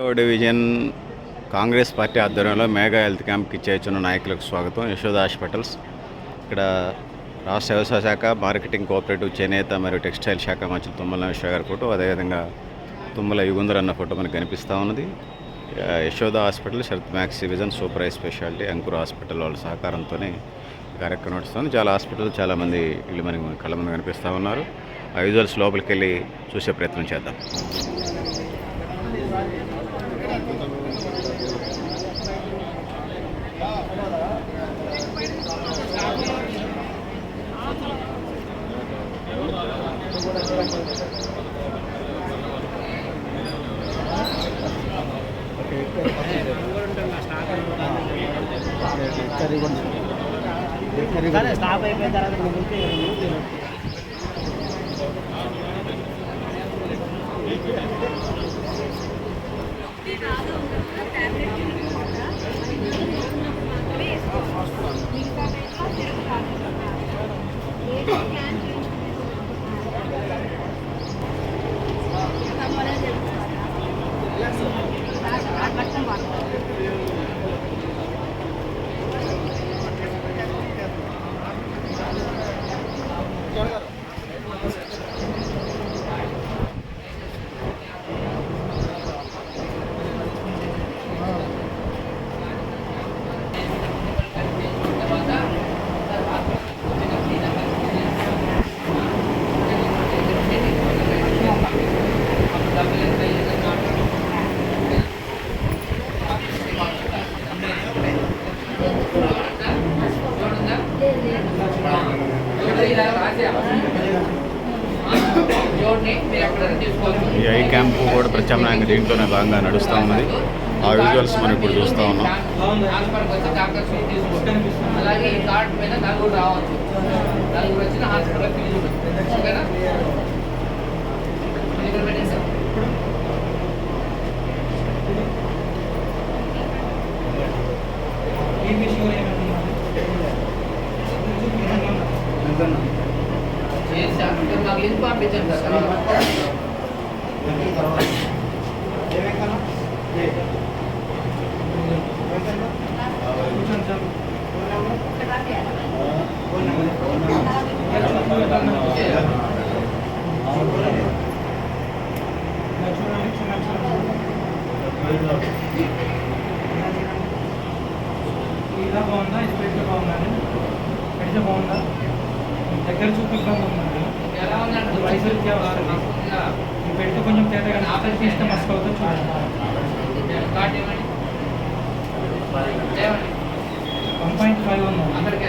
Division Congress party ఆధ్వర్యంలో Megha health క్యాంప్కి చేర్చున్న నాయకులకు స్వాగతం. యశోద హాస్పిటల్స్ ఇక్కడ రాష్ట్ర వ్యవసాయ శాఖ మార్కెటింగ్ కోఆపరేటివ్ చేనేత మరియు టెక్స్టైల్ శాఖ మంత్రి తుమ్మల నాగేశ్వర గారి ఫోటో అదేవిధంగా తుమ్మల యుగుందర్ అన్న ఫోటో మనకు కనిపిస్తూ ఉన్నది. Yashoda hospital Sarath Max division super high speciality Ankur hospital వాళ్ళ సహకారంతోనే కార్యక్రమం నడుస్తుంది. చాలా హాస్పిటల్ చాలామంది ఇల్లు మనకి కళ్ళ ముందు కనిపిస్తూ ఉన్నారు. ఆ విజువల్స్ లోపలికి వెళ్ళి చూసే ప్రయత్నం చేద్దాం. స్టాప్ అయిపోయిన తర్వాత మిగిలితే ఈ ఐ క్యాంప్ కూడా ప్రత్యామ్నాయంగా దీంట్లోనే భాగంగా నడుస్తూ ఉన్నది. ఆ విజువల్స్ మనం ఇప్పుడు చూస్తూ ఉన్నాం. అలాగే ఈ కార్డు మీద నలుగురు రావచ్చు. నలుగురు వచ్చిన హాస్పిటల్ ఫీజు చేసా ఇక్కడ నాకు లింక్ పంపించండి సార్ తర్వాత. ఇలా బాగుందా ఇస్పెట్గా బాగుందా అండి పెడితే బాగుందా దగ్గర చూపు ఇబ్బంది ఉందండి? ఎలా ఉందంటే వయసు పెడితే కొంచెం తేడా కానీ ఆపరేట్ తీస్తే మస్తు అవుతుంది చూడండి. వన్ పాయింట్ ఫైవ్ ఉందా అందరికి